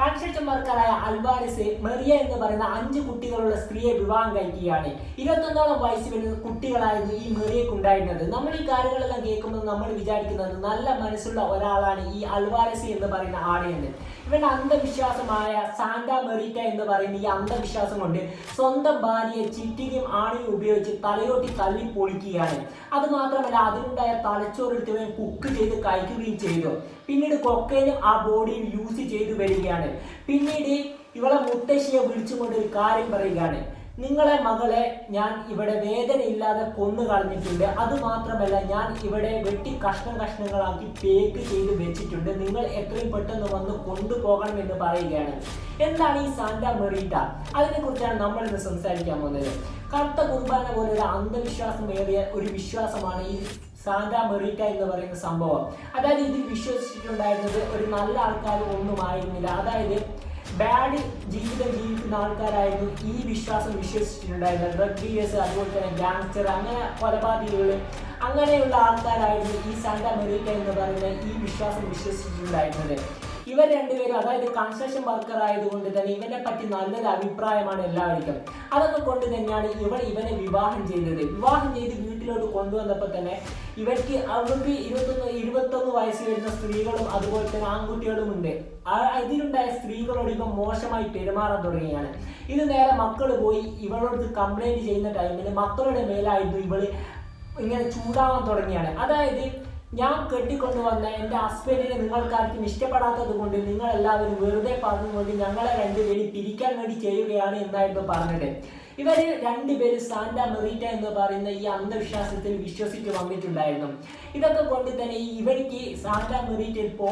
Construction Alvarez മെറിയ എന്ന് പറയുന്ന അഞ്ച് കുട്ടികളുള്ള സ്ത്രീയെ വിവാഹം കഴിക്കുകയാണ്. ഇരുപത്തൊന്നോളം വയസ്സ് വരുന്ന കുട്ടികളായിരുന്നു ഈ മെറിയക്ക് ഉണ്ടായിരുന്നത് നമ്മൾ ഈ കാര്യങ്ങളെല്ലാം കേൾക്കുമ്പോൾ നമ്മൾ വിചാരിക്കുന്നത് നല്ല മനസ്സുള്ള ഒരാളാണ് ഈ അൽവാരസ് എന്ന് പറയുന്ന ആളെന്ന് ഇവന്റെ അന്ധവിശ്വാസമായ സാന്റ മെറിറ്റ എന്ന് പറയുന്ന ഈ അന്ധവിശ്വാസം കൊണ്ട് സ്വന്തം ഭാര്യയെ ചിറ്റിയും ആണിയും ഉപയോഗിച്ച് തലയോട്ടി തള്ളി പൊളിക്കുകയാണ്. അത് മാത്രമല്ല അതിനുണ്ടായ തലച്ചോറെടുത്ത് ഇവൻ കുക്ക് ചെയ്ത് കഴിക്കുകയും ചെയ്തു. പിന്നീട് കൊക്കയിലും ആ ബോഡിയിൽ യൂസ് ചെയ്തു വരികയാണ്. പിന്നീട് ഇവളെ മുത്തശ്ശിയെ വിളിച്ചുകൊണ്ട് ഒരു കാര്യം പറയുകയാണ്. നിങ്ങളെ മകളെ ഞാൻ ഇവിടെ വേദനയില്ലാതെ കൊന്നു കളഞ്ഞിട്ടുണ്ട്. അത് മാത്രമല്ല ഞാൻ ഇവിടെ വെട്ടി കഷ്ണം കഷ്ണങ്ങളാക്കി പേക്ക് ചെയ്ത് വെച്ചിട്ടുണ്ട്. നിങ്ങൾ എത്രയും പെട്ടെന്ന് വന്ന് കൊണ്ടുപോകണം എന്ന് പറയുകയാണ്. എന്താണ് ഈ സാന്റ മെറീറ്റ? അതിനെക്കുറിച്ചാണ് നമ്മൾ ഇന്ന് സംസാരിക്കാൻ പോകുന്നത്. കറുത്ത കുർബാന പോലെ ഒരു അന്ധവിശ്വാസം അന്ധവിശ്വാസമേറിയ ഒരു വിശ്വാസമാണ് ഈ സാന്റ മെറിക്ക എന്ന് പറയുന്ന സംഭവം. അതായത് ഇതിൽ വിശ്വസിച്ചിട്ടുണ്ടായിരുന്നത് ഒരു നല്ല ആൾക്കാർ ഒന്നും ആയിരുന്നില്ല. അതായത് ബാഡ് ജീവിതം ജീവിക്കുന്ന ആൾക്കാരായിരുന്നു ഈ വിശ്വാസം വിശ്വസിച്ചിട്ടുണ്ടായിരുന്നത്. ഡ്രഗ് ഡീലേഴ്സ് അതുപോലെ തന്നെ ഗാങ്സ്റ്റർ അങ്ങനെ കൊലപാതകികൾ അങ്ങനെയുള്ള ആൾക്കാരായിരുന്നു ഈ സാന്ത മെറിക്ക എന്ന് പറയുന്ന ഈ വിശ്വാസം വിശ്വസിച്ചിട്ടുണ്ടായിരുന്നത്. ഇവർ രണ്ടുപേരും അതായത് കൺസ്ട്രക്ഷൻ വർക്കർ ആയതുകൊണ്ട് തന്നെ ഇവനെ പറ്റി നല്ലൊരു അഭിപ്രായമാണ് എല്ലാവർക്കും. അതൊക്കെ കൊണ്ട് തന്നെയാണ് ഇവൾ ഇവനെ വിവാഹം ചെയ്തത്. വിവാഹം ചെയ്ത് വീട്ടിലോട്ട് കൊണ്ടുവന്നപ്പോൾ തന്നെ ഇവർക്ക് അവർക്ക് ഇരുപത്തൊന്ന് ഇരുപത്തൊന്ന് വയസ്സ് വരുന്ന സ്ത്രീകളും അതുപോലെ തന്നെ ആൺകുട്ടികളും ഉണ്ട്. ഇതിലുണ്ടായ സ്ത്രീകളോട് ഇവ മോശമായി പെരുമാറാൻ തുടങ്ങിയാണ്. ഇത് നേരെ മക്കൾ പോയി ഇവളോട് കംപ്ലൈന്റ് ചെയ്യുന്ന ടൈമിൽ മക്കളുടെ മേലായിരുന്നു ഇവൾ ഇങ്ങനെ ചൂടാവാൻ തുടങ്ങിയാണ്. അതായത് ഞാൻ കെട്ടിക്കൊണ്ടുവന്ന എന്റെ ഹസ്ബൻഡിനെ നിങ്ങൾക്കാർക്കും ഇഷ്ടപ്പെടാത്തത് കൊണ്ട് നിങ്ങൾ എല്ലാവരും വെറുതെ പറഞ്ഞുകൊണ്ട് ഞങ്ങളെ രണ്ടുപേരും പിരിക്കാൻ വേണ്ടി ചെയ്യുകയാണ് എന്നായിരുന്നു പറഞ്ഞത്. ഇവർ രണ്ടുപേര് സാന്റ മെറീറ്റ എന്ന് പറയുന്ന ഈ അന്ധവിശ്വാസത്തിൽ വിശ്വസിച്ച് വന്നിട്ടുണ്ടായിരുന്നു. ഇതൊക്കെ കൊണ്ട് തന്നെ ഇവർക്ക് സാന്റ മെറീറ്റയിൽ പോ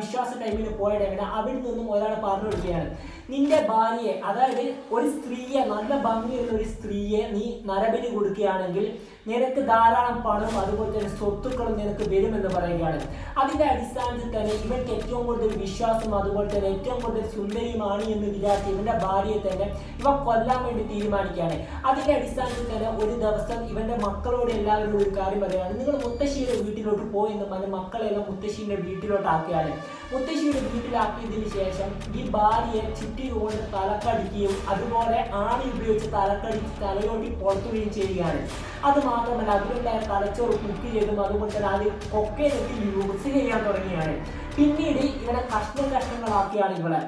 വിശ്വാസ ടൈമിന് പോയ ടൈമിന് അവിടെ നിന്നും ഒരാൾ പറഞ്ഞു കൊടുക്കുകയാണ്. നിന്റെ ഭാര്യയെ അതായത് ഒരു സ്ത്രീയെ നല്ല ഭംഗിയുള്ള ഒരു സ്ത്രീയെ നീ നരബലി കൊടുക്കുകയാണെങ്കിൽ നിനക്ക് ധാരാളം പണം അതുപോലെ തന്നെ സ്വത്തുക്കളും നിനക്ക് വരുമെന്ന് പറയുകയാണ്. അതിന്റെ അടിസ്ഥാനത്തിൽ തന്നെ ഇവർക്ക് ഏറ്റവും കൂടുതൽ വിശ്വാസം അതുപോലെ തന്നെ ഏറ്റവും കൂടുതൽ സുന്ദരിയുമാണ് എന്ന് വിചാരിച്ച് ഇവന്റെ ഭാര്യയെ തന്നെ ഇവ കൊല്ലാൻ വേണ്ടി തീരുമാനിക്കുകയാണ്. അതിന്റെ അടിസ്ഥാനത്തിൽ തന്നെ ഒരു ദിവസം ഇവന്റെ മക്കളോട് എല്ലാവരോടും ഒരു കാര്യം പറയുകയാണ്. നിങ്ങൾ മുത്തശ്ശിയുടെ വീട്ടിലോട്ട് പോയെന്ന് പറഞ്ഞ് മക്കളെല്ലാം മുത്തശ്ശിയുടെ വീട്ടിലോട്ട് ആക്കുകയാണ് മുത്തശ്ശിയുടെ വീട്ടിലാക്കിയതിന് ശേഷം ഈ ഭാര്യയെ ചുറ്റി കൊണ്ട് തലക്കടിക്കുകയും അതുപോലെ ആണി ഉപയോഗിച്ച് തലക്കടിച്ച് തലയോട്ടി പുറത്തുകയും ചെയ്യുകയാണ്. അത് മാത്രമല്ല അതിലുണ്ടായ തലച്ചോറ് കുക്ക് ചെയ്തും അതുപോലെ തന്നെ അത് കൊക്കയിലെത്തി യൂസ് ചെയ്യാൻ തുടങ്ങിയാണ്. പിന്നീട് ഇവരെ കഷ്ണം കഷ്ണങ്ങളാക്കിയാണ് ഇവളെ.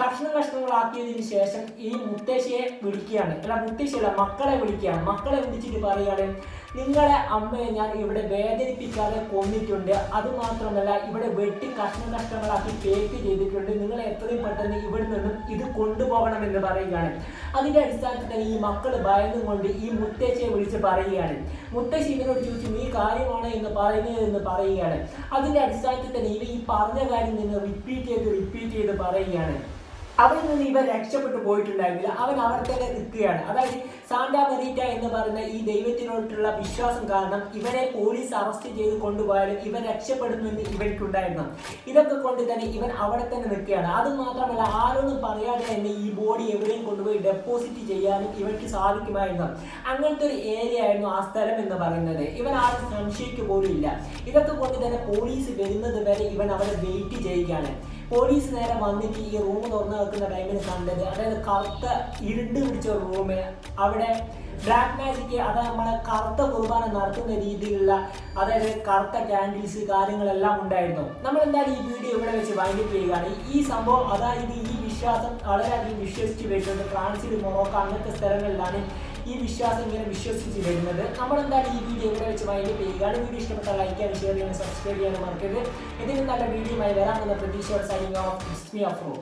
കഷ്ണം കഷ്ണങ്ങളാക്കിയതിന് ശേഷം ഈ മുത്തശ്ശിയെ വിളിക്കുകയാണ്. അല്ല മുത്തശ്ശിയല്ല മക്കളെ വിളിക്കുകയാണ്. മക്കളെ വിളിച്ചിട്ട് പറയുകയാണ് നിങ്ങളെ അമ്മയെ ഞാൻ ഇവിടെ വേദനിപ്പിക്കാതെ കൊന്നിട്ടുണ്ട്. അതുമാത്രമല്ല ഇവിടെ വെട്ടി കഷ്ണം കഷ്ണങ്ങളാക്കി കേക്ക് ചെയ്തിട്ടുണ്ട്. നിങ്ങൾ എത്രയും പെട്ടെന്ന് ഇവിടെ നിന്നും ഇത് കൊണ്ടുപോകണമെന്ന് പറയുകയാണ്. അതിന്റെ അടിസ്ഥാനത്തിൽ തന്നെ ഈ മക്കൾ ഭയന്നും കൊണ്ട് ഈ മുത്തശ്ശിയെ വിളിച്ച് പറയുകയാണ്. മുത്തശ്ശി ഇവനോട് ചോദിച്ചു നീ കാര്യമാണ് എന്ന് പറയുന്നത്? എന്ന് പറയുകയാണ്. അതിന്റെ അടിസ്ഥാനത്തിൽ തന്നെ ഇവ ഈ പറഞ്ഞ കാര്യം നിന്ന് റിപ്പീറ്റ് ചെയ്ത് റിപ്പീറ്റ് ചെയ്ത് പറയുകയാണ്. അവിടെ നിന്ന് ഇവർ രക്ഷപ്പെട്ടു പോയിട്ടുണ്ടായിരുന്നില്ല അവൻ അവിടെ തന്നെ നിൽക്കുകയാണ്. അതായത് സാന്റാ മെറീറ്റ എന്ന് പറയുന്ന ഈ ദൈവത്തിനോടുള്ള വിശ്വാസം കാരണം ഇവരെ പോലീസ് അറസ്റ്റ് ചെയ്ത് കൊണ്ടുപോയാലും ഇവൻ രക്ഷപ്പെടുമെന്ന് ഇവർക്കുണ്ടായിരുന്നു. ഇതൊക്കെ കൊണ്ട് തന്നെ ഇവൻ അവിടെ തന്നെ നിൽക്കുകയാണ്. അത് മാത്രമല്ല ആരൊന്നും പറയാതെ തന്നെ ഈ ബോഡി എവിടെയും കൊണ്ടുപോയി ഡെപ്പോസിറ്റ് ചെയ്യാനും ഇവർക്ക് സാധിക്കുമായിരുന്നു. അങ്ങനത്തെ ഒരു ഏരിയ ആയിരുന്നു ആ സ്ഥലം എന്ന് പറയുന്നത്. ഇവൻ ആരും സംശയിക്കുക പോലും ഇല്ല. ഇതൊക്കെ കൊണ്ട് തന്നെ പോലീസ് വരുന്നത് വരെ ഇവൻ അവരെ വെയിറ്റ് ചെയ്യുകയാണ്. പോലീസ് നേരെ വന്നിട്ട് ഈ റൂം തുറന്നു വെക്കുന്ന ടൈമിൽ കണ്ടത്. അതായത് കറുത്ത ഇരുണ്ട് പിടിച്ച റൂം അവിടെ ബ്ലാക്ക് മാജിക്ക് അത് നമ്മളെ കറുത്ത കുർബാന നടത്തുന്ന രീതിയിലുള്ള അതായത് കറുത്ത ക്യാൻഡിൽസ് കാര്യങ്ങളെല്ലാം ഉണ്ടായിരുന്നു. നമ്മൾ എന്തായാലും ഈ വീഡിയോ ഇവിടെ വെച്ച് വൈൻഡപ്പ് ചെയ്യുകയാണ്. ഈ സംഭവം അതായത് ഈ വിശ്വാസം വളരെയധികം വിശ്വസിച്ച് വരുന്നത് ഫ്രാൻസിൽ മൊറോക്ക അങ്ങനത്തെ സ്ഥലങ്ങളിലാണ് ഈ വിശ്വാസം ഇങ്ങനെ വിശ്വസിച്ച് വരുന്നത്. നമ്മൾ എന്തായാലും ഈ വീഡിയോ ഇവിടെ വെച്ച് വൈകിട്ട് ചെയ്യുകയാണ് വീഡിയോ ഇഷ്ടപ്പെട്ട ലൈക്ക് ചെയ്യാൻ ഷെയർ ചെയ്യാൻ സബ്സ്ക്രൈബ് ചെയ്യാൻ മറക്കരുത്. ഇതിന് നല്ല വീഡിയോയുമായി വരാമെന്ന പ്രതീക്ഷയോടെ സൈനിങ് ഓഫ് ഓഫ് അഫ്രോ